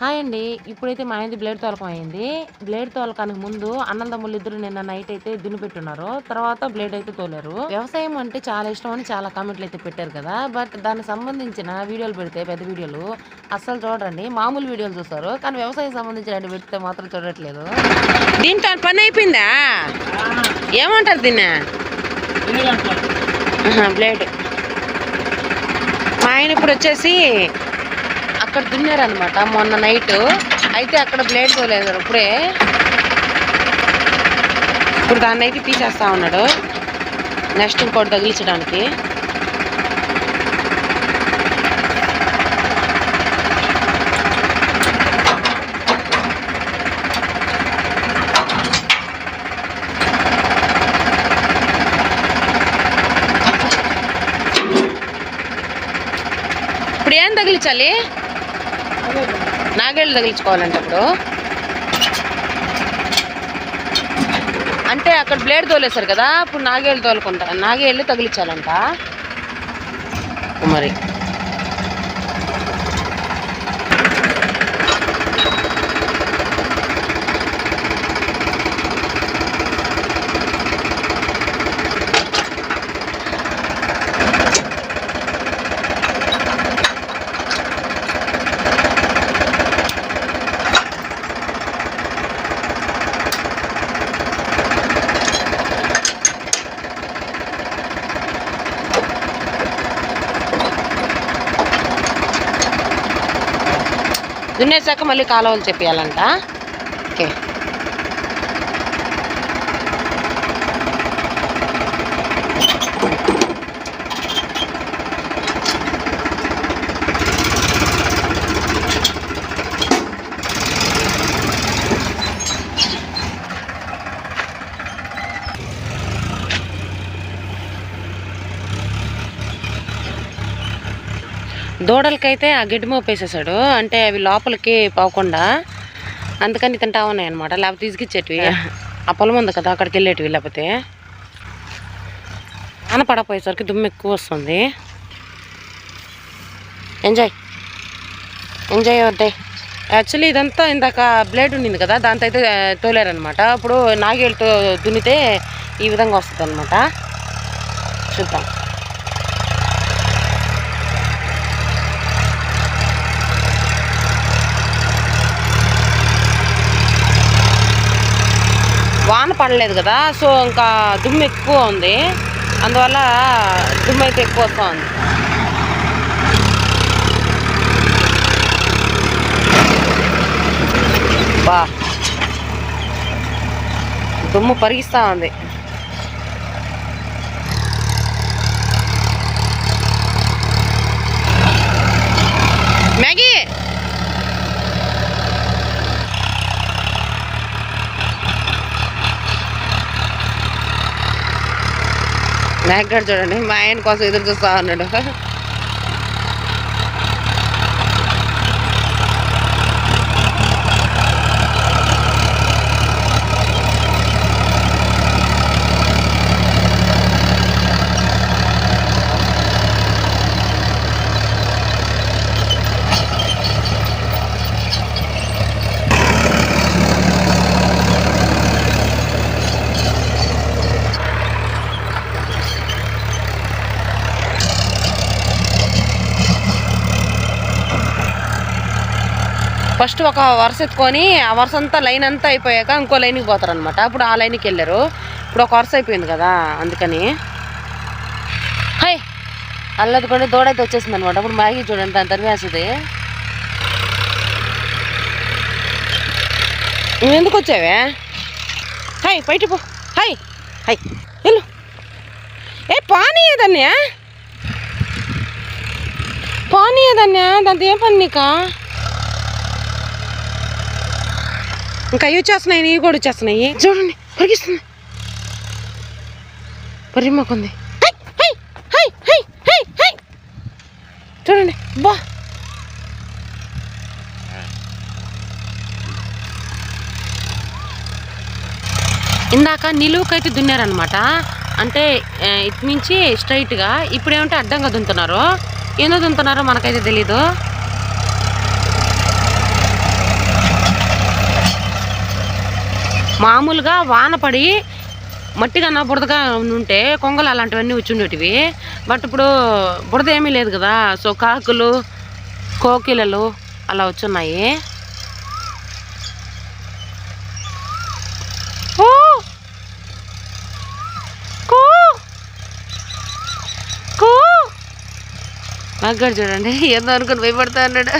Hi అండి. ఇప్పుడైతే మా ఆయనది బ్లేడ్ తోలకం అయింది. బ్లేడ్ తోలకానికి ముందు అన్నదమ్ములు ఇద్దరు నిన్న నైట్ అయితే దున్ని పెట్టున్నారు. తర్వాత బ్లేడ్ అయితే తోలారు. వ్యవసాయం అంటే చాలా ఇష్టం అని చాలా కామెంట్లు అయితే పెట్టారు కదా. బట్ దానికి సంబంధించిన వీడియోలు పెడితే పెద్ద వీడియోలు అస్సలు చూడండి మామూలు వీడియోలు చూస్తారు. కానీ వ్యవసాయం సంబంధించిన పెడితే మాత్రం చూడట్లేదు. దీంతో పని అయిపోయిందా? ఏమంటారు దీన్ని? బ్లేడ్. మా ఆయన ఇప్పుడు వచ్చేసి అక్కడ దున్నారనమాట మొన్న నైట్. అయితే అక్కడ బ్లేడ్ పోలేదు ఇప్పుడే. ఇప్పుడు దాన్ని అయితే తీసేస్తా ఉన్నాడు. నెక్స్ట్ ఇంకోటి తగిలించడానికి. ఇప్పుడు ఏం తగిలించాలి? నాగేళ్ళు తగిలించుకోవాలంటే అప్పుడు అంటే అక్కడ బ్లేడ్ తోలేశారు కదా ఇప్పుడు నాగేళ్ళు తోలుకుంటా నాగేళ్ళు తగిలించాలంట మరి దున్నేసాక మళ్ళీ కాలువలు చెప్పేయాలంట. ఓకే. దూడలకైతే ఆ గడ్డి మోపేసేసాడు. అంటే అవి లోపలికి పోకుండా అందుకని తింటా ఉన్నాయి అనమాట లేకపోతే తీసుకిచ్చేటివి ఆ. పొలం ఉంది కదా అక్కడికి వెళ్ళేటివి లేకపోతే. ఆన పడపోయేసరికి దుమ్ము ఎక్కువ వస్తుంది. ఎంజాయ్. ఎంజాయ్ అవుతాయి యాక్చువల్లీ ఇదంతా ఇందాక బ్లేడ్ ఉండింది కదా దాంతో అయితే తోలారనమాట అప్పుడు నాగేళ్ళతో దున్నితే ఈ విధంగా వస్తుంది అనమాట చూద్దాం. వాన పడలేదు కదా సో ఇంకా దుమ్ము ఎక్కువ ఉంది. అందువల్ల దుమ్ము అయితే ఎక్కువ వస్తూ ఉంది. బా. దుమ్ము పరిగిస్తూ ఉంది మ్యాగీ మ్యాగ్గాడు చూడండి మా ఆయన కోసం ఎదురు చూస్తా ఉన్నాడు. ఫస్ట్ ఒక వరుస ఎత్తుకొని ఆ వరుస అంతా లైన్ అంతా అయిపోయాక ఇంకో లైన్కి పోతారనమాట అప్పుడు ఆ లైన్కి వెళ్ళారు. ఇప్పుడు ఒక వరుస అయిపోయింది కదా అందుకని. హై! అల్లది కూడా దూడైతే వచ్చేసింది అనమాట అప్పుడు మ్యాగీ చూడండి దాని తరిమేస్తుంది నువ్వు ఎందుకు వచ్చావే? హై బయట పో. హై! హై! వెళ్ళు. ఏ పానీ ఏదన్యా పానీ ఏదన్యా దాంతో ఏం పని నీకా? ఇంకా అవి వచ్చేస్తున్నాయి నీవి కూడా వచ్చేస్తున్నాయి. చూడండి పరిగిస్తుంది హై. చూడండి. బా. ఇందాక నిలువుకైతే దున్నారనమాట అంటే ఇటు నుంచి స్ట్రైట్గా ఇప్పుడు ఏమంటే అడ్డంగా దున్నుతున్నారు ఏందో దున్నుతున్నారో మనకైతే తెలీదు. మామూలుగా వాన పడి మట్టిగా బురదగా ఉంటే కొంగలు అలాంటివన్నీ వచ్చి ఉండేటివి. బట్ ఇప్పుడు బురద ఏమీ లేదు కదా. సో కాకులు కోకిలలు అలా వచ్చున్నాయి మగ్గాడు చూడండి ఏదో అనుకుని భయపడతా అన్నాడు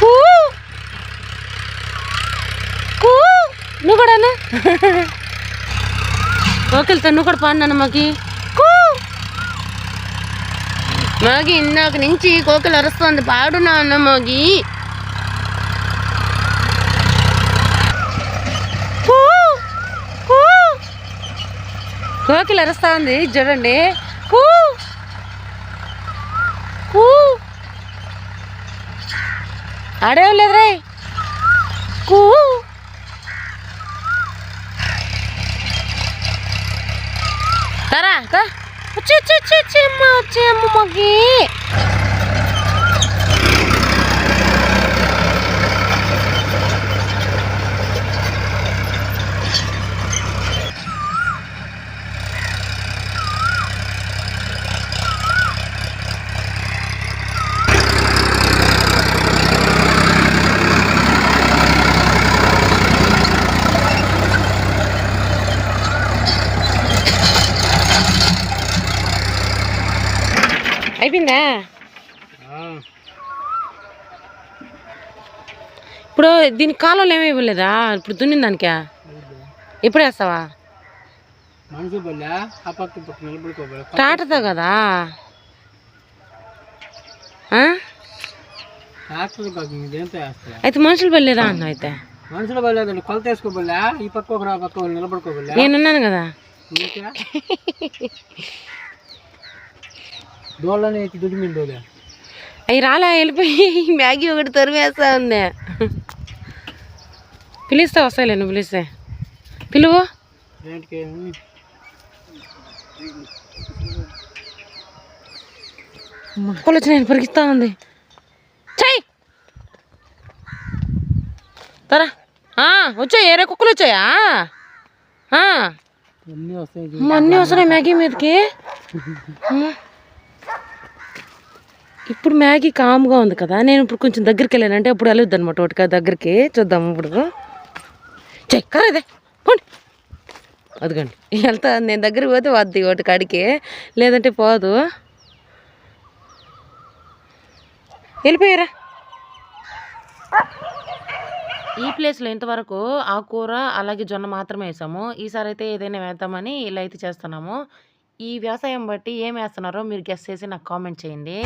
కూ! నువ్వు కూడా అను. నువ్వు కూడా పాడినాను మాకి. కూ! మాకి ఇందాక నుంచి కోకిల అరుస్తుంది పాడునా అన్న మాకి. కోకిలు అరుస్తా ఉంది చూడండి. కూ! కూ! ఆడేం లేదు రే కూ! తరా కా వచ్చి వచ్చి వచ్చి వచ్చి అమ్మ వచ్చి అయిపోయిందా? ఇప్పుడు దీనికి కాలంలో ఏమీ ఇవ్వలేదా? ఇప్పుడు దున్నిన దానికా? ఎప్పుడు వేస్తావా? టాటతో కదా? అయితే మనుషులు వెళ్ళలేదా అన్న అయితే. మనుషులు బల్లేదండి కొలత వేసుకోబోలే ఈ పక్క ఒకరు ఆ పక్క నిలబడుకోబోలే నేనున్నాను కదా. ఎత్తి దుడ్డు మీద దోలే అవి రాలే వెళ్ళిపోయి. మ్యాగీ ఒకటి తరిమేస్తా ఉంది పిలిస్తే వస్తాయిలే నువ్వు పిలిస్తే. పిలువు. కుక్కలు వచ్చి నేను పరిగిస్తా ఉంది. చెయ్యి తరా. వచ్చాయి ఏరే కుక్కలు వచ్చాయా? అన్నీ వస్తాయి. వస్తున్నాయి మ్యాగీ మీదకి. ఇప్పుడు మ్యాగీ కామ్గా ఉంది కదా నేను ఇప్పుడు కొంచెం దగ్గరికి వెళ్ళానంటే అప్పుడు వెళ్ళొద్దు అనమాట ఒకటి దగ్గరికి. చూద్దాం ఇప్పుడు. చెక్కరా అదే పోండి. అదిగండి. వెళ్తా నేను దగ్గరికి పోతే వద్ది ఒకటి కాడికి. లేదంటే పోదు. వెళ్ళిపోయారా? ఈ ప్లేస్లో ఇంతవరకు ఆ కూర అలాగే జొన్న మాత్రమే వేసాము. ఈసారి అయితే ఏదైనా వేద్దామని ఇలా అయితే చేస్తున్నాము. ఈ వ్యవసాయం బట్టి ఏం వేస్తున్నారో మీరు గెస్ట్ చేసి నాకు కామెంట్ చేయండి.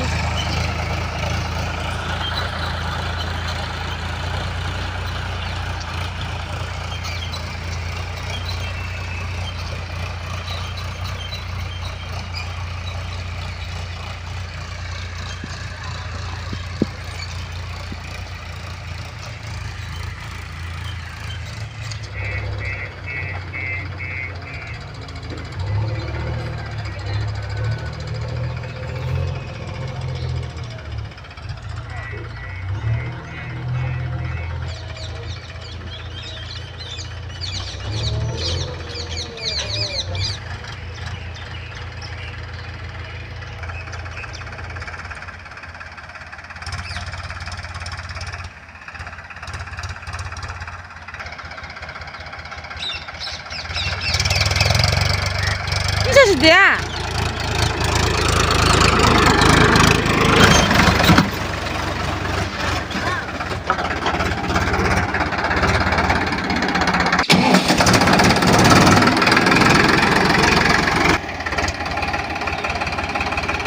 చేసిద్దా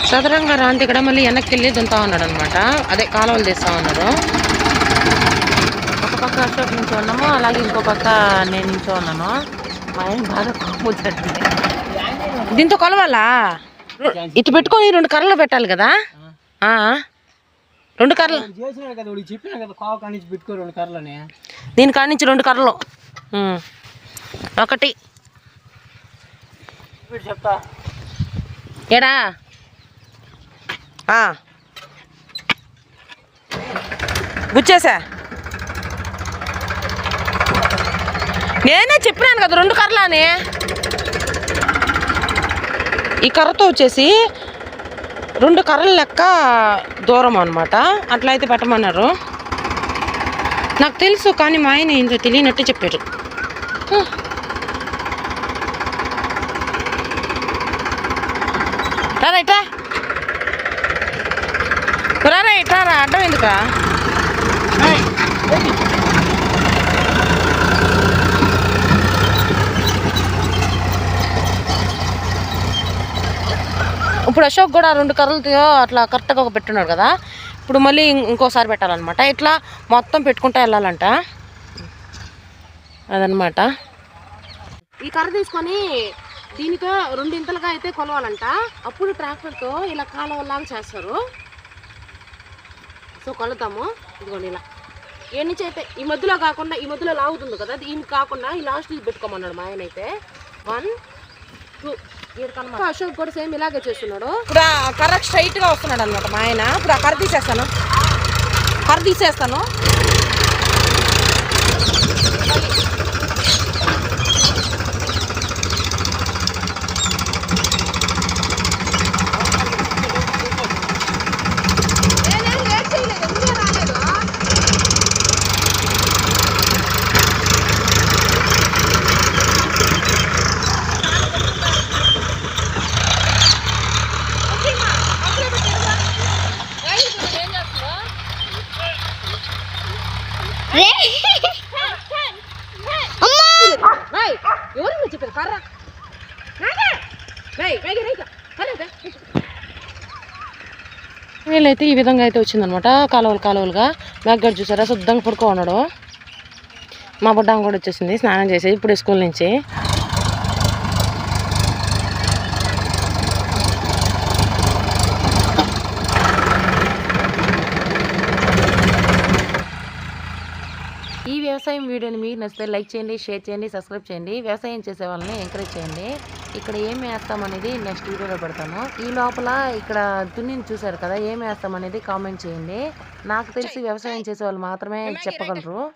సదరంగా రాంతి ఇక్కడ మళ్ళీ వెనక్కి వెళ్ళి దుంతా ఉన్నాడు అనమాట అదే కాలువలు తీస్తా ఉన్నాడు. ఒక పక్క అశోక్ నుంచో ఉన్నాము అలాగే ఇంకో పక్క నేను నుంచో ఉన్నాను. మా ఆయన బాగా కోముతుంది దీంతో కొలవాలా? ఇటు పెట్టుకొని రెండు కర్రలు పెట్టాలి కదా. రెండు కర్రలు. చేసినాడు కదా వాడికి చెప్పినా కదా కావు కానించి పెట్టుకో రెండు దీని కర్రలు. ఒకటి. ఆ. గుచ్చేసా? నేనే చెప్పినాను కదా రెండు కర్రలు అని ఈ కర్రతో వచ్చేసి రెండు కర్రల లెక్క దూరం అనమాట అట్లా అయితే పెట్టమన్నారు. నాకు తెలుసు కానీ మా ఆయన ఏంటో తెలియనట్టు చెప్పారు. రారా ఇట్రా రారా ఇట్రా రా అడ్డం ఎందుకురా ఇప్పుడు అశోక్ కూడా రెండు కర్రలతో అట్లా కరెక్ట్గా ఒక పెట్టున్నాడు కదా. ఇప్పుడు మళ్ళీ ఇంకోసారి పెట్టాలన్నమాట. ఇట్లా మొత్తం పెట్టుకుంటా వెళ్ళాలంట. అదనమాట ఈ కర్ర తీసుకొని దీనితో రెండింతలుగా అయితే కొలవాలంట. అప్పుడు ట్రాక్టర్తో ఇలా కాలువలాగా చేస్తారు. సో కొలుతాము ఇదిగోండి ఇలా. ఏ నుంచి అయితే ఈ మధ్యలో కాకుండా ఈ మధ్యలో లాగుతుంది కదా. దీనికి కాకుండా ఈ లాస్ట్ పెట్టుకోమన్నాడు మా ఆయన అయితే. One two. అశోక్ కూడా సేమ్ ఇలాగే చేస్తున్నాడు. ఇప్పుడు ఆ కర్ర స్ట్రైట్గా వస్తున్నాడు అనమాట మా ఆయన. ఇప్పుడు ఆ కర్ర తీసేస్తాను. కర్ర తీసేస్తాను. రేయ్, వీళ్ళైతే ఈ విధంగా అయితే వచ్చిందనమాట కాలువలు కాలువలుగా. బ్యాగ్గడ్ చూసారా? శుద్ధంగా పడుకో ఉన్నాడు మా బుడ్డాం కూడా వచ్చేసింది. స్నానం చేసి ఇప్పుడు స్కూల్ నుంచి. వ్యవసాయం వీడియోని మీకు నచ్చితే లైక్ చేయండి షేర్ చేయండి సబ్స్క్రైబ్ చేయండి. వ్యవసాయం చేసే వాళ్ళని ఎంకరేజ్ చేయండి. ఇక్కడ ఏం వేస్తాం అనేది నెక్స్ట్ వీడియోలో పెడతాను. ఈ లోపల ఇక్కడ దున్నిని చూసారు కదా ఏం వేస్తాం అనేది కామెంట్ చేయండి. నాకు తెలిసి వ్యవసాయం చేసే వాళ్ళు మాత్రమే చెప్పగలరు.